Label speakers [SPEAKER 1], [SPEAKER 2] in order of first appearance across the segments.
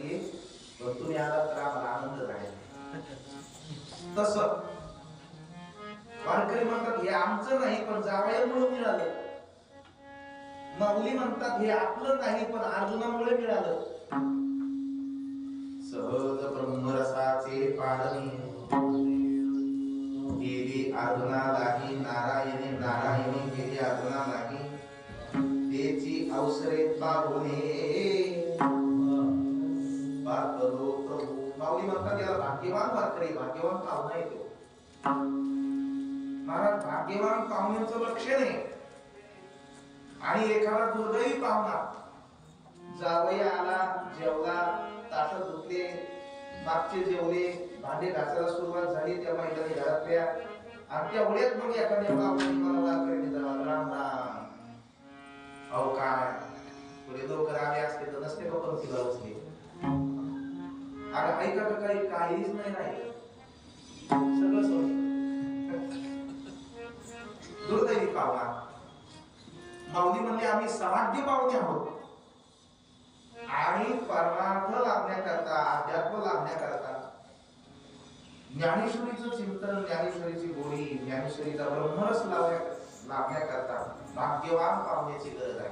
[SPEAKER 1] की पण तुम्ही आलात तर आम्हाला आनंद राहील तस. वारकरी म्हणतात हे आमचं नाही पण जावयामुळे मिळालं. माऊली म्हणतात हे आपलं नाही पण अर्जुनामुळे मिळालं. सहज ब्रह्मरसाचे पाडणी. गेली अर्जुनालाही नारायणी नारायणी गेली अर्जुनालाही. त्याची अवसरे पाहुणे म्हणतात याला भाग्यवान वारकरी भाग्यवान पाहुणा येतो महाराज भाग्यवान पाहुण्याचं लक्षण आहे. आणि एखादा दुर्दैवी पाहुणा जावई आला जेवला ताट धुतले मागचे जेवले भांडे घासायला सुरुवात झाली त्या महिलांनी घरातल्या आणि त्या उड्यात मग एखाद्या बाबांनी वारकरी राम राम. अहो काय? पुढे लोक आले असते तर नसते का पंक्तीला बसले? अरे ऐका का काही काहीच नाही राहिलं सगळं सोडलं दुर्दैवी पावला. माऊली म्हणले आम्ही साध्य पाहुणे आहोत. आणि परमार्थ लाभण्याकरता अध्यात्म लाभण्याकरता ज्ञानेश्वरीचं चिंतन ज्ञानेश्वरीची गोडी ज्ञानेश्वरीचा ब्रह्मरस लावण्या लाभण्याकरता भाग्यवान पावण्याची गरज आहे.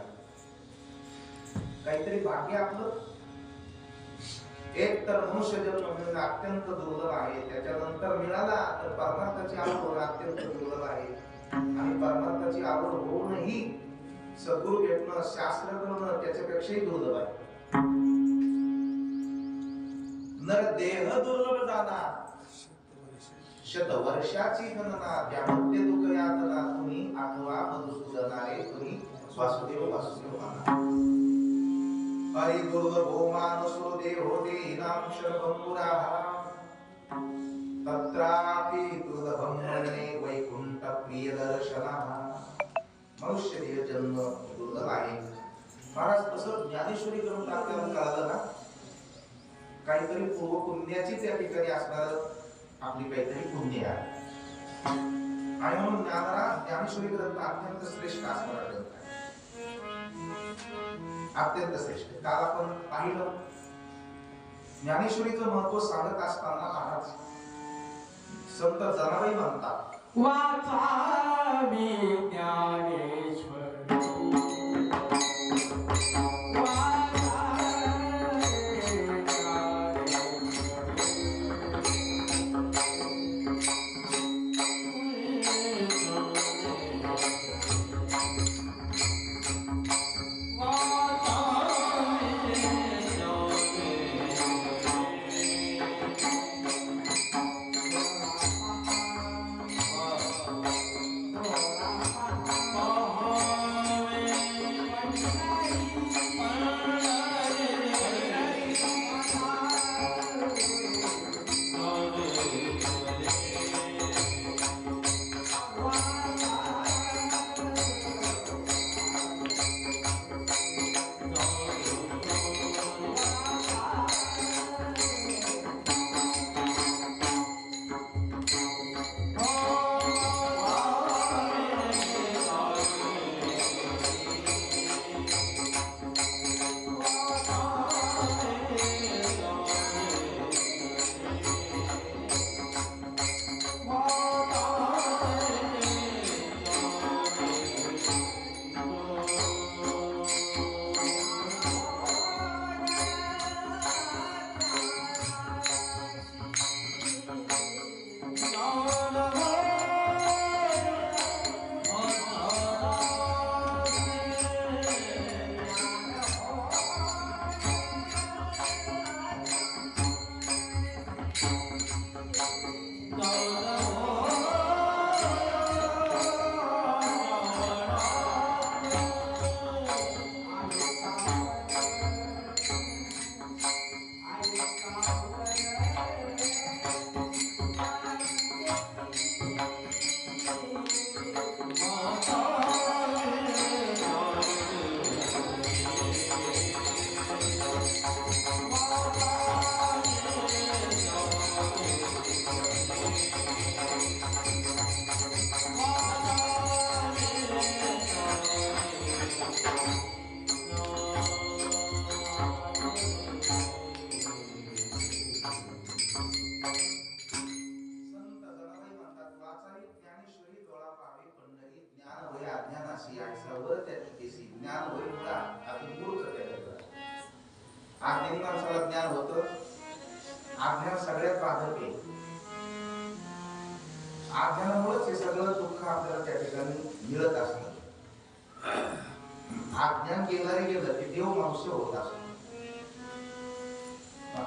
[SPEAKER 1] काहीतरी भाग्य आपलं. एक तर मनुष्य जन्म मिळणं अत्यंत दुर्लभ आहे. त्याच्यानंतर मिळाला तर परमार्थाची आवड अत्यंत दुर्लभ आहे. आणि परमार्थाची आवड होऊनही सद्गुरु भेटणं शास्त्र करणं त्याच्यापेक्षाही दुर्लभ आहे. नर देह दुर्लभ झाला शत वर्षाची गणना त्यामध्ये दुःख यातना तुम्ही आठवा मधुसूदनारे तुम्ही वासुदेव वासुदेव माना. हरि दुर्लभो मानसो देहो देहिनां शरभंगुराः तत्रापि दुर्लभं मरणे वैकुंठ प्रिय दर्शनाः मनुष्य देह जन्म दुर्लभ आहे। महाराज तसं ज्ञानेश्वरी करून आपल्याला कळालं ना? काहीतरी पूर्व पुण्याची त्या ठिकाणी असणार आपली काहीतरी पुण्य आहे. आणि म्हणून ज्ञानाला ज्ञानेश्वरी ग्रंथ अत्यंत श्रेष्ठ असणार अत्यंत श्रेष्ठ. काल आपण पाहिलं. ज्ञानेश्वरीचं महत्त्व सांगत असताना महाराज संत जनाबाई म्हणतात
[SPEAKER 2] वाचा ज्ञानेश्वर.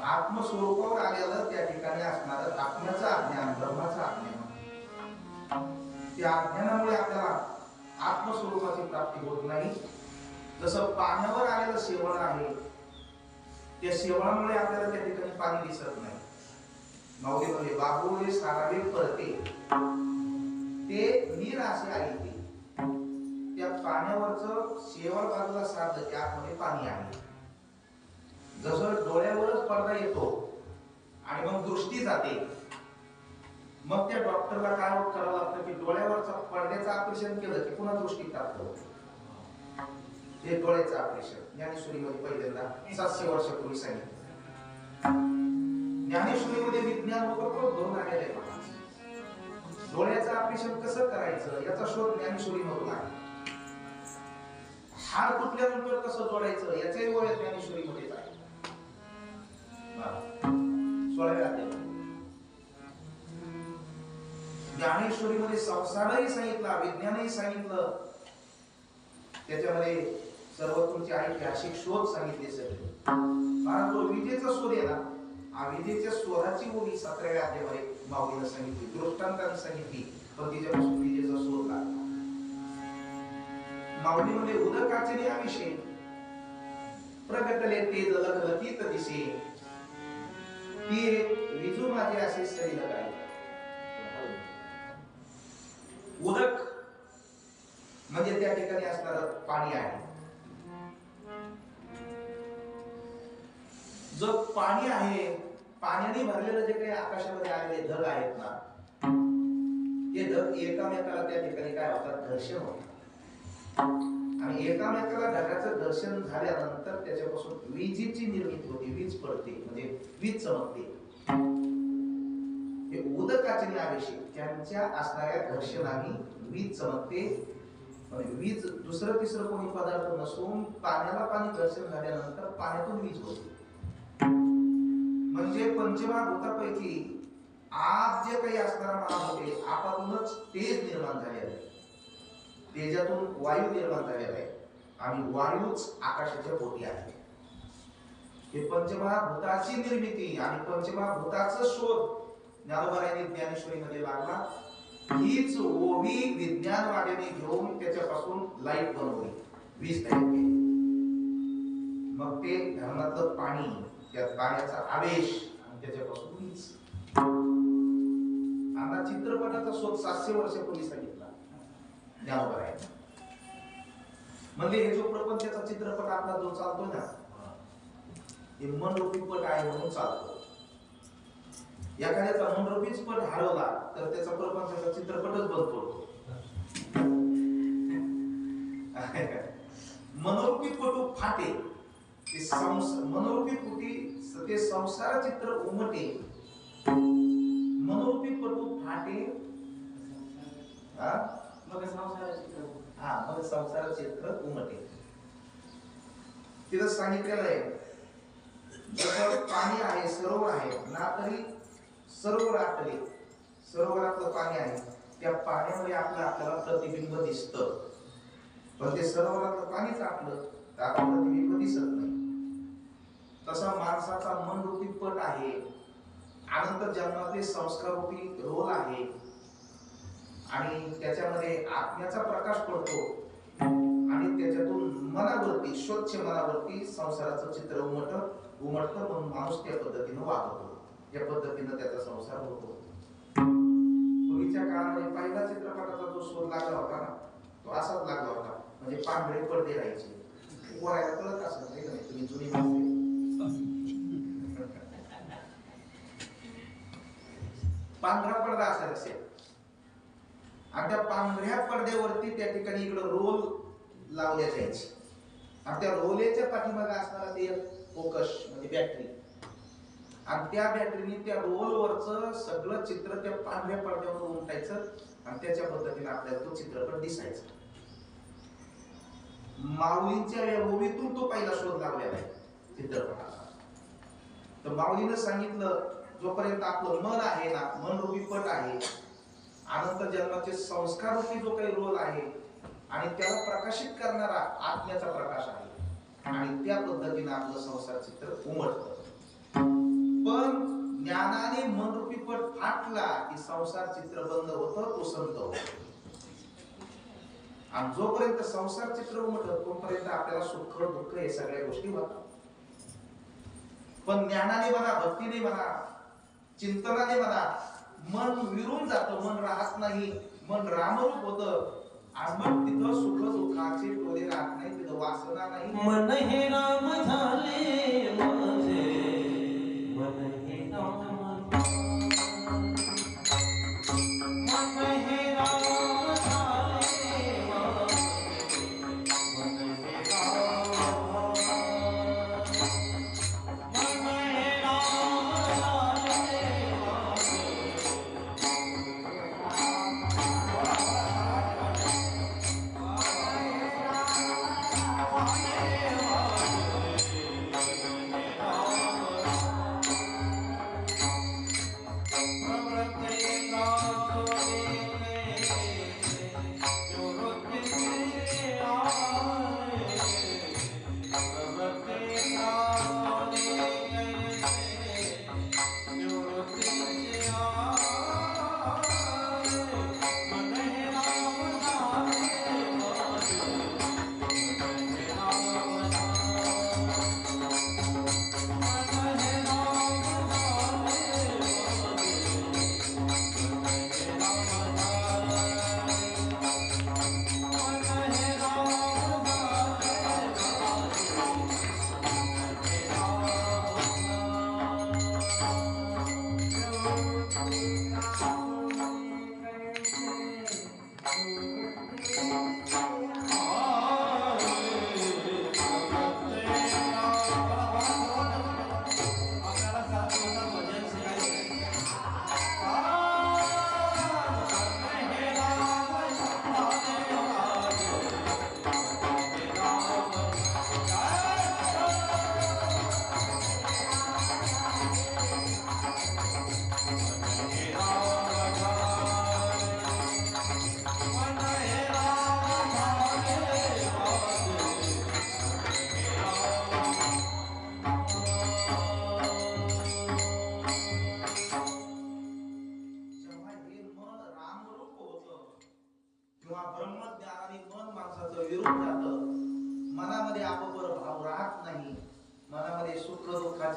[SPEAKER 1] आत्मस्वरूपावर आलेलं त्या ठिकाणी असणार आत्म्याचं अज्ञान ब्रह्माचं अज्ञान त्या अज्ञानामुळे आपल्याला आत्मस्वरूपाची प्राप्ती होत नाही. जसं पाण्यावर आलेलं सेवण आहे त्या सेवणामुळे आपल्याला त्या ठिकाणी पाणी दिसत नाही. माऊलीमध्ये बाबुळे सारावे परते. ते नीर असे आहे ते त्या पाण्यावरचं शेवळ बाजूला साधलं त्यामध्ये पाणी आहे. जसं डोळ्यावरच पडदा येतो आणि मग दृष्टी जाते. मग त्या डॉक्टरला काय करावं लागतं? की डोळ्यावरचा पडद्याचं ऑपरेशन केलं की पुन्हा दृष्टी टाकतो ते डोळ्याचं ऑपरेशन. ज्ञानेश्वरीमध्ये पहिल्यांदा सातशे वर्षापूर्वी सांगितलं. ज्ञानेश्वरीमध्ये विज्ञान वगैरे भरून आलेलं आहे डोळ्याचं ऑपरेशन कसं करायचं याचा शोध ज्ञानेश्वरी मधून आहे हार तुटल्यानंतर कसं जोडायचं याचाही वय ज्ञानेश्वरी मध्येच आहे. ज्ञानेश्वरीमध्ये संसारही सांगितला विज्ञानही सांगितलं. त्याच्यामध्ये सर्व तुमचे ऐतिहासिक शोध सांगितले सगळे. कारण तो विजेचा शोध आहे ना हा विजेच्या शोधाची ओळी सतराव्या अध्यायामध्ये माऊलीनं सांगितली दृष्टांतानं सांगितली पण तिच्यापासून विजेचा शोध लागला. माऊलीमध्ये उदकाचे या विषय. प्रगटले ते लखलखीत दिसे. ती विजू माझे असे सैल काय उदक. म्हणजे त्या ठिकाणी असणार पाणी आहे. जो पाणी आहे पाण्याने भरलेलं जे काही आकाशामध्ये आलेले ढग आहेत ना ते ढग एकामेकाला त्या ठिकाणी काय होतात? घर्षण होतात. आणि एकामेकाला ढगाचं दर्शन झाल्यानंतर त्याच्यापासून विजेची निर्मिती होते वीज पडते म्हणजे वीज चमकते. हे उदकाचे आवश्यक त्यांच्या असणाऱ्या घर्षणाने वीज चमकते. म्हणजे वीज दुसरं तिसरं कोणी पदार्थ नसून पाण्याला पाणी घर्षण झाल्यानंतर पाण्यातून वीज होते. म्हणजे पंचमहाभूतापैकी आज जे काही असणारा महाभूते आपातूनच तेज निर्माण झाले आहे तेजातून वायू निर्माण झालेला आहे. आणि वायूच आकाशाच्या पोटी आहे. हे पंचमहाभूताची निर्मिती आणि पंचमहाभूताचा शोध ज्ञानोबारायांनी ज्ञानेश्वरीमध्ये लागला. हीच ओवी विज्ञानवाड्याने घेऊन त्याच्यापासून लाइट बनवली. वीज तयार केली. मग ते धरणातलं पाणी त्या पाण्याचा आवेश आणि त्याच्यापासून वीज. आता चित्रपटाचा शोध सातशे वर्षापूर्वी सांगितला ज्ञानोबा आहे. म्हणजे हे जो प्रपंचाचा चित्रपट आपला जो चालतोय ना हे मनरूपी पट आहे म्हणून चालतो. एखाद्याचा मनरूपीच पट हरवला तर त्याचा प्रपंचाचा चित्रपटच बंद पडतो. मनोरूपी पटू फाटे ते संस मनोरूपी पुटी ते संसार चित्र उमटे. मनोरूपी पटू फाटे हा?
[SPEAKER 2] मग
[SPEAKER 1] हा मग संसार तिथं सांगितलेलं आहे. जसं पाणी आहे सरोवर आहे ना तरी सरोवर आटले सरोवरातलं पाणी आहे. त्या पाण्यामध्ये आपलं आपल्याला प्रतिबिंब दिसतं. पण ते सरोवरातलं पाणीच आटलं तर आपलं प्रतिबिंब दिसत नाही. तसा माणसाचा मन रूपी पट आहे. अनंत जन्मातले संस्कार रूपी रोल आहे. आणि त्याच्यामध्ये आत्म्याचा प्रकाश पडतो. आणि त्याच्यातून मनावरती स्वच्छ मनावरती संसाराचं चित्र उमट उमटतं म्हणून माणूस त्या पद्धतीनं वागतो. या पद्धतीनं त्याचा संसार होतो. पूर्वीच्या काळामध्ये पहिला चित्रपटाचा जो शोध लागला होता ना तो असाच लागला होता. म्हणजे पांढरे पडदे राहायचे. पोरायला कळत असत नाही का तुम्ही जुनी माणसे पांढरा पडदा असायचा असेल आणि त्या पांढऱ्या पडद्यावरती त्या ठिकाणी इकडं रोल लावल्या जायचे. आणि त्या रोलेच्या पाठीमागे असणारा ते फोकस म्हणजे बॅटरी आणि त्या बॅटरीने त्या रोलवरचं सगळं चित्र त्या पांढऱ्या पडद्यावर उमटायचं आणि त्याच्या पद्धतीने आपल्याला तो चित्रपट दिसायचा. माऊलींच्या या ओवीतून तो पहिला शोध लागलेला आहे चित्रपटाचा. तर माऊलीनं सांगितलं जोपर्यंत आपलं मन आहे ना मन रूपी पट आहे अनंत जन्माचे संस्कार रूपी जो काही रोल आहे आणि त्याला प्रकाशित करणारा आत्म्याचा प्रकाश आहे. आणि त्या पद्धतीने आपलं संसार चित्र उमटत. पण ज्ञानाने मन रूपी पट फाटला की संसार चित्र बंद होतं तो संत होतो. आणि जोपर्यंत संसार चित्र उमटत तोपर्यंत आपल्याला सुख दुःख हे सगळ्या गोष्टी होतात. पण ज्ञानाने म्हणा भक्तीने म्हणा चिंतनाने म्हणा मन विरून जातं मन राहत नाही. मन रामरूप होतं. आज मग तिथं सुख दुःखाचे डोळे राहत नाही तिथं वासना नाही.
[SPEAKER 2] मन हे राम झाले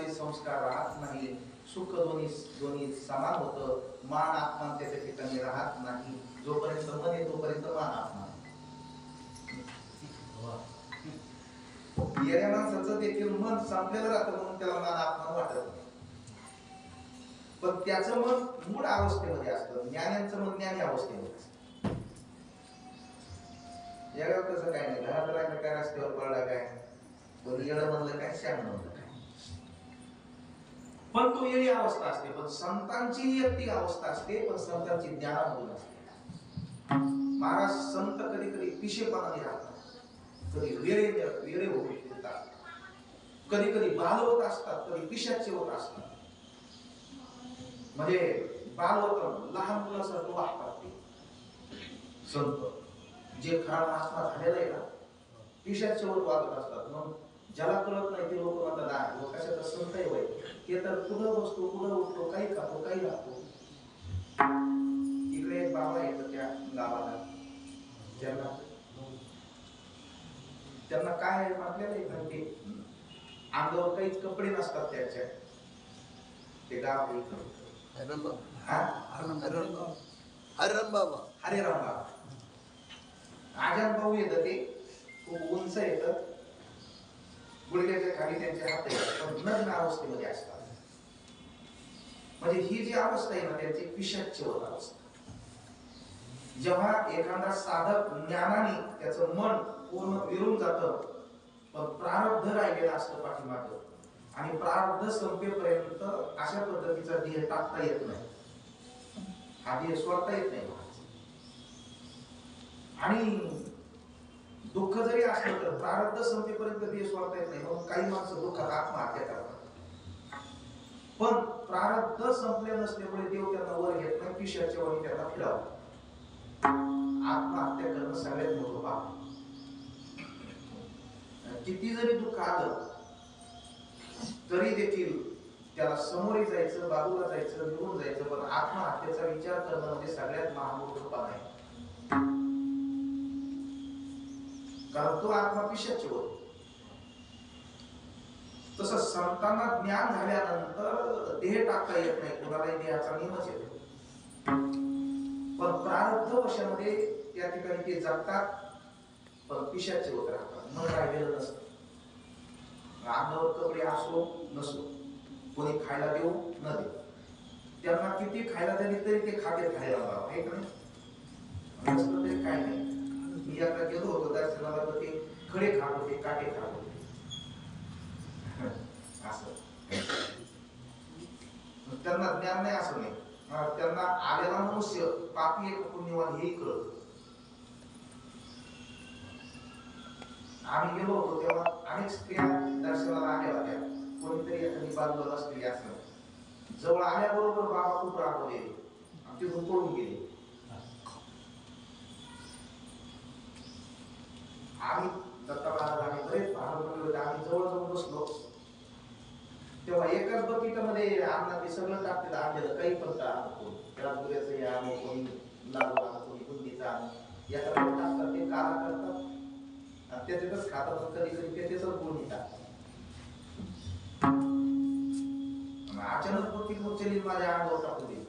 [SPEAKER 1] सुख संस्कार राहत नाही सुख दोन्ही दोन्ही समान होतं मान आत्मा त्याच्या ठिकाणी राहत नाही. जोपर्यंत मन आहे तोपर्यंत मान आत्मा येण्या माणसाचं देखील मन संपलेलं राहतं म्हणून त्याला मान आत्मा वाटत नाही. पण त्याचं मन मूळ अवस्थेमध्ये असतं ज्ञानाचं मन ज्ञानी अवस्थेमध्ये असतं. जगात तसं काय नाही घरात राहिलं काय रस्त्यावर पडला काय? कोणी येडं म्हणलं काय श्याम म्हणलं पण तो येडी अवस्था असते पण संतांची एक ती अवस्था असते पण संतांची ज्ञानामधून असते. महाराज संत कधी कधी पिशेपणाने राहतात. कधी वेळे वेळे होतात कधी कधी बाल होत असतात कधी पिशाचे होत असतात. म्हणजे बाल होत लहान मुलासारखं वागतात ते. संत. जे खरा महात्मा झालेला आहे ना पिशाचे होत वागत असतात. मग ज्याला कळत नाही ते लोक म्हणतात "आ, ह्यो कशाचा संत आहे बाई ते तर कुठं बसतो कुठं उठतो काही खातो काही लागतो इकडे एक बाबा येतं त्या गावाला. त्यांना त्यांना काय आहे आपल्याला एक माहिती अंगावर काहीच कपडे नसतात त्याच्या. ते गाव.
[SPEAKER 3] हरिराम बाबा? हरिराम बाबा.
[SPEAKER 1] आजान भाऊ येतं ते. खूप उंच येतं. गुडघ्याच्या खाली त्यांचे हात पण नग्न अवस्थेमध्ये असतात. म्हणजे ही जी अवस्था आहे ना त्यांची पिशाच्य अवस्था. जेव्हा एखादा साधक ज्ञानाने त्याचं मन पूर्ण विरून जात पण प्रारब्ध राहिलेलं असतं पाठीमाग आणि प्रारब्ध संपेपर्यंत अशा पद्धतीचा देह टाकता येत नाही. हा देह सोडता येत नाही. आणि दुःख जरी असलं तर प्रारब्ध संपेपर्यंत देश वाढता येत नाही. म्हणून काही माणसं दुःखात आत्महत्या करतात. प्रारब्ध संपले नसल्यामुळे देव त्यांना वर घेत नाही पिशाच्या वर त्यांना फिरावं आत्महत्या करणं सगळ्यात मोठं पाप. किती जरी दुःख आलं तरी देखील त्याला समोरही जायचं बाजूला जायचं निघून जायचं पण आत्महत्येचा विचार करणं म्हणजे सगळ्यात महामूर्खपणा आहे. कारण तो आत्मा पिशाची होत तसं संतांना ज्ञान झाल्यानंतर देह टाकता येत नाही कोणालाही देहाचा नियमच येतो पण प्रारब्ध वशामध्ये त्या ठिकाणी ते जगतात पण पिशाचे होत राहतात. मन राहिलेलं नसतं. अंगावर कपडे असो नसो. कोणी खायला देऊ न देऊ. त्यांना किती खायला दिली तरी ते खाते खायला लावा. हे का नाही? काय नाही. मी आता गेलो होतो दर्शनाला तर ते खडे खात होते काटे खात होते. असं. मग त्यांना ज्ञान नाही असं नाही. त्यांना आलेला मनुष्य पापी एक पुण्यवान हे कळत. आम्ही गेलो होतो तेव्हा अनेक स्त्रिया दर्शनाला आल्या होत्या. कोणीतरी एखादी बाजूला असलेली असं जवळ आल्याबरोबर बाबा खूप रागवले. आणि तिथून पळून गेले. आम्ही दत्ता महाराज बरेच महाराज म्हणले होते. आम्ही जवळ जाऊन बसलो तेव्हा एकाच बकेटामध्ये ते सगळं टाकते आणलेलं काही पण आणतो राजगुऱ्याचं या मग कोणी लाडू आणा कोणी बुंदीचा आणा टाकतात ते काला करतात. आणि त्याच्यातच खातात पण कधी कधी त्याच्याच गुण टाकतात. अचानक मग ती उचलली माझ्या अंगावर टाकून दिली.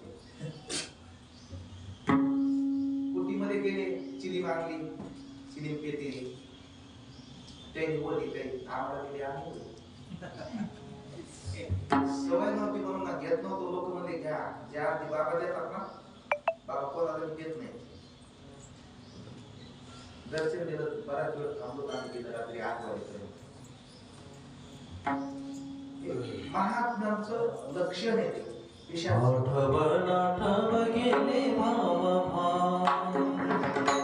[SPEAKER 1] कुटीमध्ये गेले चिली मागली चिली पेते त्यांनी बोलली काही आम्हाला दिली आम्ही सवय नव्हती म्हणून ना घेत नव्हतो लोक म्हणजे घ्या ज्या आधी बाबा देतात ना बाबा कोणाला देत नाही दर्शन दिलं बराच वेळ थांबलो आम्ही तिथे रात्री आठ वाजेपर्यंत महात्म्यांचं लक्षण येते विषय
[SPEAKER 2] आठवण आठव गेले भाव भाव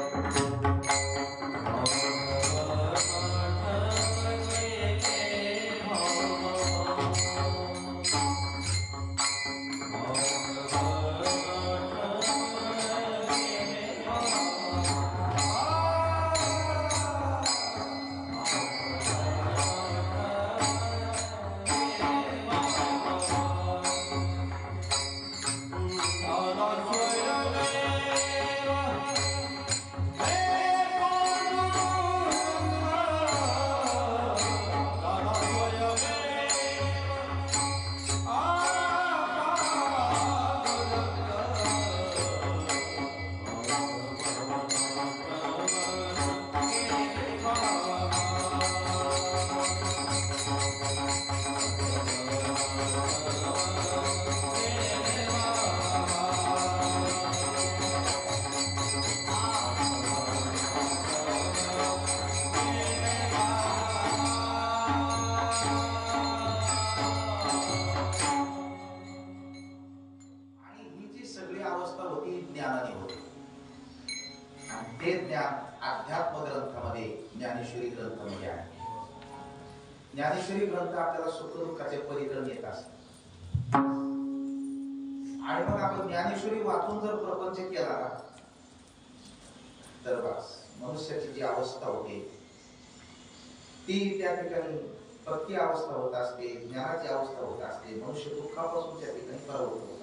[SPEAKER 1] ठिकाणी भक्ती अवस्था होत असते ज्ञानाची अवस्था होत असते मनुष्य दुःखापासून त्या ठिकाणी परावृत्त होत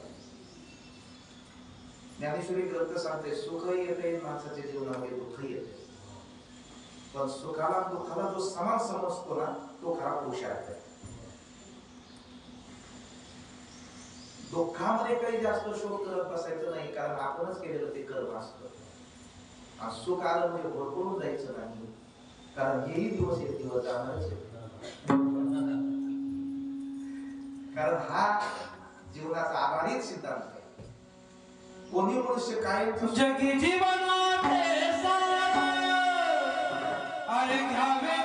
[SPEAKER 1] ज्ञानेश्वरी ग्रंथ सांगते सुख येते माणसाच्या जीवनामध्ये दुःख येते. पण सुखाला दुःखाला जो समान समजतो ना तो खरा पुरुषार्थ आहे. दुःखामध्ये काही जास्त शोध करत बसायचं नाही कारण आपणच केलेलं ते कर्म असतं. सुख आलं म्हणजे भरपूर जायचं नाही. कारण हेही दिवस एक दिवस जाणारच आहे कारण हा जीवनाचा आधारित सिद्धांत आहे कोणी मनुष्य काय
[SPEAKER 2] जगी जीवनाचे सार अरे घ्यावे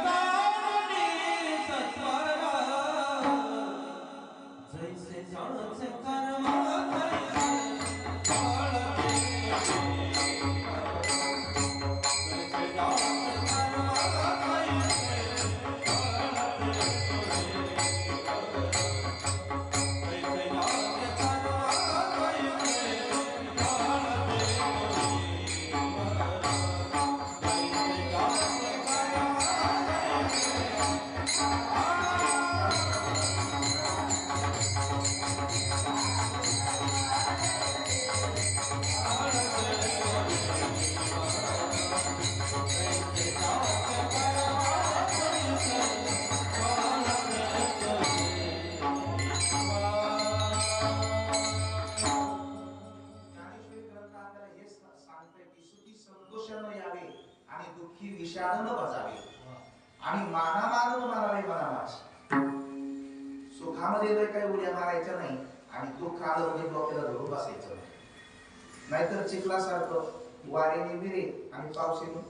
[SPEAKER 1] फुलासारखं चिखलासारखं वाऱ्याने विरे आणि पावसाने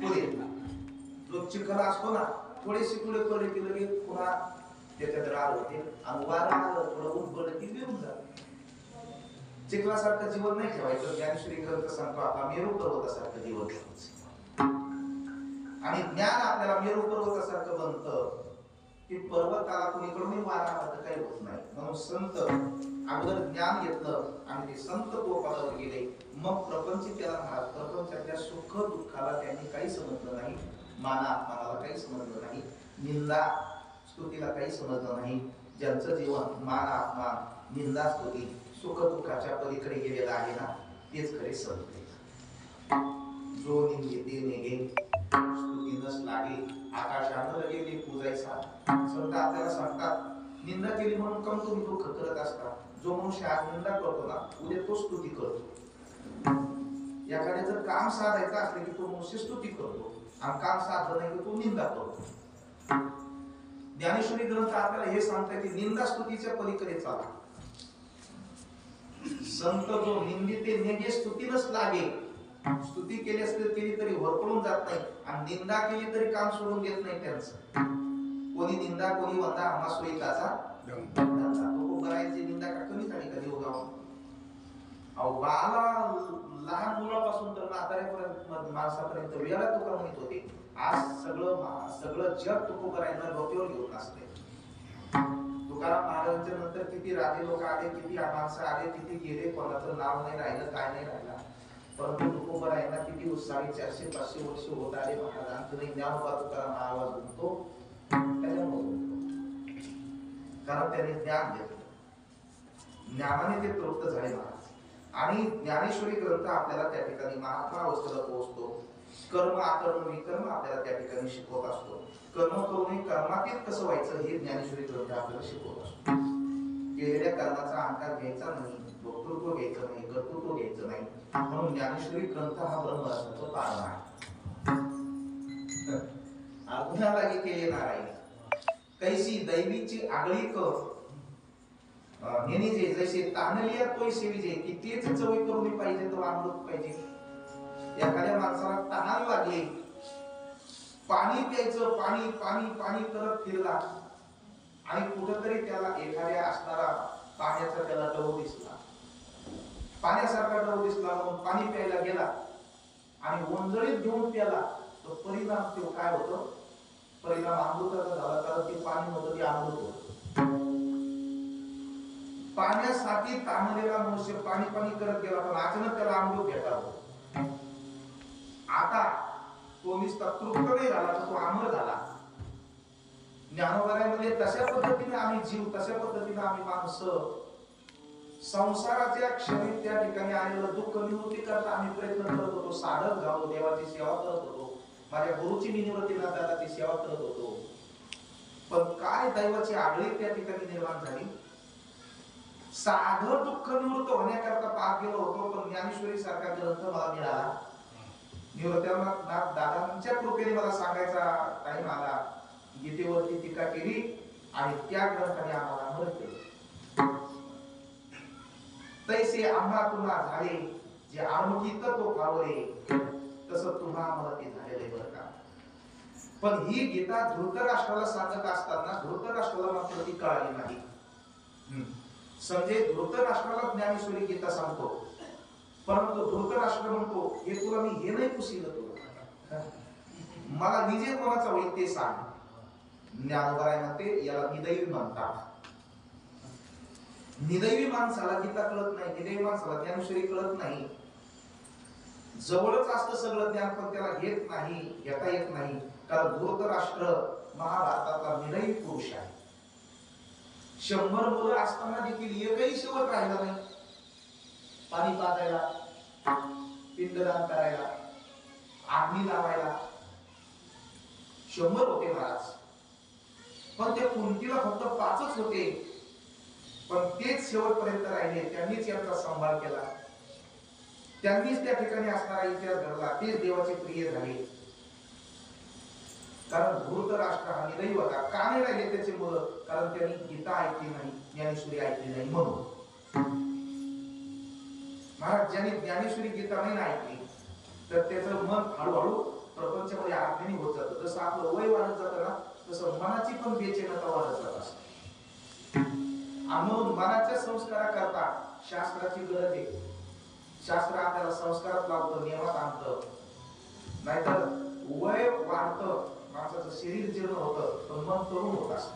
[SPEAKER 1] पुढे. जो चिखल असतो ना थोडेसे पुढे पडले की लगेच पुन्हा त्याच्यात राग होते आणि वारं आलं थोडं ऊन की विरून जात. चिखलासारखं जीवन नाही ठेवायचं. ज्ञानेश्वरी ग्रंथ सांगतो आपला मेरू पर्वतासारखं जीवन ठेवायचं. आणि ज्ञान आपल्याला मेरू पर्वतासारखं बनतं की पर्वताला कुणीकडून वारा आला तर काही होत नाही. म्हणून संत अगोदर ज्ञान घेतलं आणि ते संत गोपालावर गेले. मग प्रपंच त्याला महाराज प्रपंचातल्या सुख दुःखाला त्यांनी काही समजलं नाही. माना आत्माला काही समजलं नाही. निंदा स्तुतीला काही समजलं नाही. ज्यांचं जीवन मान आत्मा निंदा स्तुती सुख दुःखाच्या पलीकडे गेलेला आहे ना तेच खरे समजते जो निंदे ते नेगे स्तुतीनच लागे. आकाशानं लगे पूजायचा संत आपल्याला सांगतात निंदा केली म्हणून कम तुम्ही दुःख करत असता. जो मनुष्य आज निंदा करतो ना उद्या तो स्तुती करतो. एखाद्या जर काम साधायचं असलं की तो मनुष्य स्तुती करतो. आणि काम साधलं नाही की तो निंदा करतो. ज्ञानेश्वरी ग्रंथ आपल्याला हे सांगताय की निंदा स्तुतीच्या पलीकडे चाला. संत जो निंदिते नेगे स्तुतीनच लागे. स्तुती केली असली केली तरी वरपडून जात नाही. आणि निंदा केली तरी काम सोडून घेत नाही त्यांचं. कोणी निंदा कोणी वंदा आम्हा सोयीकाचा धंदा तो करायची निंदा का कमी झाली कधी उगाव अहो बाला लहान मुलापासून तर म्हाताऱ्यापर्यंत माणसापर्यंत वेळा तुका म्हणत होते. आज सगळं सगळं जग डोक्यावर घेऊन असते तुकाराम महाराजांच्या नंतर किती राजे लोक आले किती माणसं आले किती गेले कोणाचं नाव नाही राहिलं काय नाही राहिला. परंतु तुकोबर आहे ना किती उत्साही चारशे पाचशे वर्ष होत आले महाराजांचं ज्ञानोबा तुकाराम आवाज उठतो. कारण त्याने ज्ञान घेतलं. ज्ञानाने ते तृप्त झाले महाराज. आणि ज्ञानेश्वरी ग्रंथ आपल्याला त्या ठिकाणी महात्मा अवस्थेला पोहोचतो. कर्म आकर्म विकर्म आपल्याला त्या ठिकाणी शिकवत असतो. कर्म करून कर्मातीत कसं व्हायचं हे ज्ञानेश्वरी ग्रंथ आपल्याला शिकवत असतो. केलेल्या कर्माचा अहंकार घ्यायचा नाही वक्तृत्व घ्यायचं नाही कर्तृत्व घ्यायचं नाही. म्हणून ज्ञानेश्वरी ग्रंथ हा ब्रह्म असण्याचं कारण आहे. अज्ञालागी केलेला आहे कैसी दैवीची आगळी कर. नेने जे तानलिया पैसे सेविजे की तेच चवी करून पाहिजे तो अमृत पाहिजे. एखाद्या माणसाला तहान लागली. पाणी प्यायचं पाणी पाणी पाणी करत फिरला. आणि कुठंतरी त्याला एखाद्या असणारा पाण्याचा त्याला डव दिसला. पाण्यासारखा डव दिसला म्हणून पाणी प्यायला गेला. आणि ओंजळीत घेऊन प्याला. तर परिणाम तो काय होतं? परिणाम अमृताचा झाला कारण ते पाणी होतं ते अमृत होतं. पाण्यासाठी ताणलेला मनुष्य पाणी पाणी करत गेला पण अचानक त्याला अमृत भेटावं आता तो नुसता तृप्त नाही झाला तर तो अमर झाला. ज्ञानोदयामध्ये तशा पद्धतीने आम्ही जीव तशा पद्धतीने आम्ही माणसं संसाराच्या क्षणी त्या ठिकाणी आलेलं दुःख निवृत्ती करता आम्ही प्रयत्न करत होतो साधक झालो देवाची सेवा करत होतो. माझ्या गुरुची मी निवृत्तीनाथ दादाची सेवा करत होतो. पण काय दैवाची आगळी त्या ठिकाणी निर्माण झाली? साधं दुःख निवृत्त होण्याकरता पाक गेलो होतो पण ज्ञानेश्वरी सारखा ग्रंथ मला मिळाला निवृत्तीनाथ दादांच्या कृपेने मला सांगायचा टाइम आला. गीतेवरती टीका केली आणि त्या ग्रंथाने आम्हाला अमर केलं. तैसे आम्हा तुम्हा झाले जे आमुखी तो खावले तसं तुम्हा आम्हाला ते झालेले बरं का. पण ही गीता धृतराष्ट्राला सांगत असताना धृतराष्ट्राला मात्र ती कळाली नाही. हम्म. संजय धृतराष्ट्राला ज्ञानेश्वरी गीता सांगतो. परंतु धृतराष्ट्र म्हणतो हे तुला मी हे नाही पुसिलं तुला. मला विजय कोणाचा होईल ते सांग. ज्ञानोबराय म्हणते याला निदैवी म्हणतात निदैवी माणसाला गीता कळत नाही निदैवी माणसाला ज्ञानेश्वरी कळत नाही. जवळच असतं सगळं ज्ञान पण त्याला घेत नाही घेता येत नाही. कारण धृतराष्ट्र महाभारताचा निदैवी पुरुष आहे. शंभर मुलं असताना देखील एकही शेवट राहिला नाही. पाणी पाजायला पिंडदान करायला आग्नी लावायला. शंभर होते महाराज. पण त्या कुंतीला फक्त पाचच होते. पण तेच शेवटपर्यंत राहिले त्यांनीच याचा सांभाळ केला. त्यांनीच त्या ठिकाणी असणारा इतिहास घडला. तेच देवाचे प्रिय झाले. कारण धूर्त राष्ट्र हा निरही होता. का नाही राहिले त्याचे मुलं? कारण त्यांनी गीता ऐकली नाही ज्ञानेश्वरी ऐकली नाही म्हणून. महाराज ज्यांनी ज्ञानेश्वरी गीता नाही ना ऐकली तर त्याचं मन हळूहळू प्रपंचामध्ये आज्ञानी होत जातं. जसं आपलं वय वाढत जातं ना तसं मनाची पण बेचैनता वाढत जात असते. आणि म्हणून मनाच्या संस्काराकरता शास्त्राची गरज आहे. शास्त्र आपल्याला संस्कारात लावतं नियमात आणतं. नाहीतर वय वाढतं माणसाचं शरीर जीर्ण होतं पण मन तरुण होत असत.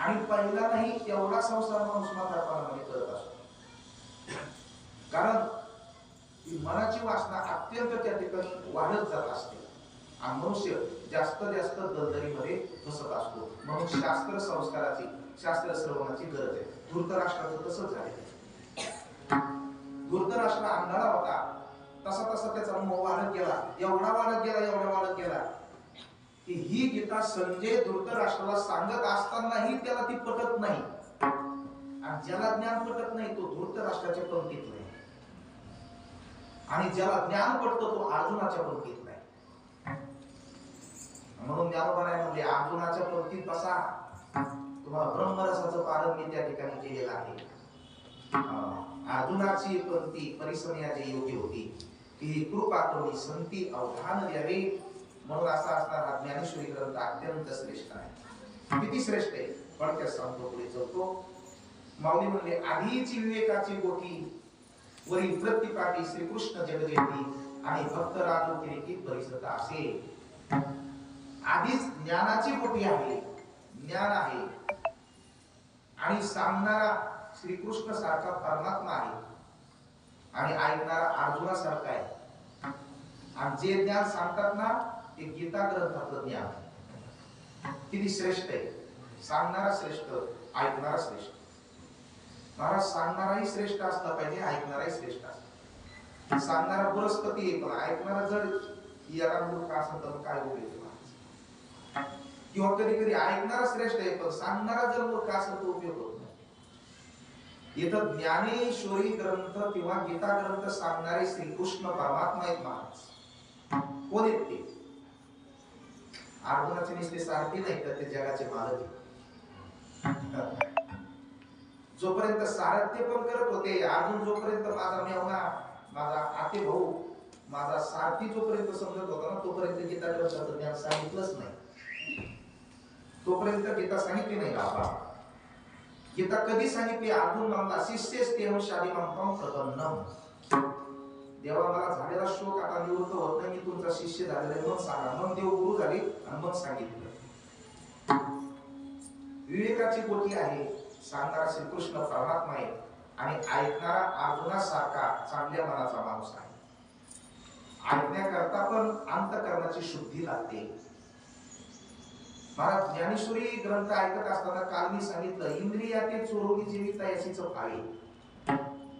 [SPEAKER 1] आणि पहिला नाही एवढा संसार माणूस म्हातारपणामध्ये करत असतो. कारण मनाची वासना अत्यंत त्या ठिकाणी वाढत जात असते. आणि मनुष्य जास्त जास्त दलदलीमध्ये फसत असतो. म्हणून शास्त्र संस्काराची शास्त्र श्रवणाची गरज आहे. धूर्तराष्ट्राचं तसंच झालं धूर्तराष्ट्र अंधारा होता. तसा तसा त्याचा मोह वाढत गेला. एवढा वाढत गेला एवढा वाढत गेला. की ही गीता संजय धृतराष्ट्राला सांगत असतानाही त्याला ती पटत नाही. आणि ज्याला ज्ञान पटत नाही तो धृतराष्ट्राच्या पंक्तीत नाही. आणि ज्याला ज्ञान पटतो तो अर्जुनाच्या पंक्तीत नाही. म्हणून ज्ञानोबाराय म्हणजे अर्जुनाच्या पंक्तीत बसा. तुम्हाला ब्रह्मरसाचं पालन मी त्या ठिकाणी केलेलं आहे. अं, अर्जुनाची पंक्ती परिसमयाची योग्य होती. की कृपा करून संती अवधान द्यावे. म्हणून असा असणारा ज्ञानेश्वरी ग्रंथ अत्यंत श्रेष्ठ आहे. किती श्रेष्ठ आहे? पण त्या सांगतो पुढे चौको माऊली म्हणले आधीची विवेकाची गोटी वरील प्रतिपाटी श्रीकृष्ण जगदेवी आणि भक्त राजू की परिसरता असे. आधीच ज्ञानाची गोटी आहे. ज्ञान आहे. आणि सांगणारा श्रीकृष्ण सारखा परमात्मा आहे. आणि ऐकणारा अर्जुना सारखा आहे. आणि जे ज्ञान सांगतात ना ते गीता ग्रंथातलं ज्ञान किती श्रेष्ठ आहे. सांगणारा श्रेष्ठ ऐकणारा श्रेष्ठ. महाराज सांगणाराही श्रेष्ठ असला पाहिजे ऐकणाराही श्रेष्ठ असला सांगणारा बृहस्पती आहे पण ऐकणारा जर याला मूर्ख असेल तर काय होईल किंवा कधी कधी ऐकणारा श्रेष्ठ आहे पण सांगणारा जर मूर्ख असेल तर उपयोग इथं ज्ञानेश्वरी ग्रंथ किंवा गीता ग्रंथ सांगणारे श्रीकृष्ण परमात्मा आहेत महाराज कोण आहेत ते? अर्जुनाचे नुसते सारथी नाही तर ते जगाचे मालक? जोपर्यंत सारथ्य पण करत होते अर्जुन जोपर्यंत माझा मेवना माझा आते भाऊ माझा सारथी जोपर्यंत समजत होता ना तोपर्यंत गीता ग्रंथाचं ज्ञान सांगितलंच नाही. तोपर्यंत गीता सांगितली नाही बाबा गीता कधी सांगितली? अर्जुन म्हणला शिष्यच तेहम शादी म्हणतो प्रपन्नम देवा मला झालेला शोक आता निवृत्त होत नाही. मी तुमचा शिष्य झालेला आहे. सांगा. मग देव गुरु झाले आणि मग सांगितलं. विवेकाची गोटी आहे. सांगणारा श्रीकृष्ण परमात्मा आहे. आणि ऐकणारा अर्जुनासारखा चांगल्या मनाचा माणूस आहे. ऐकण्याकरता पण अंतकरणाची शुद्धी लागते. महाराज ज्ञानेश्वरी ग्रंथ ऐकत असताना काल मी सांगितलं इंद्रियातील चोरवली जीविता याची फाळी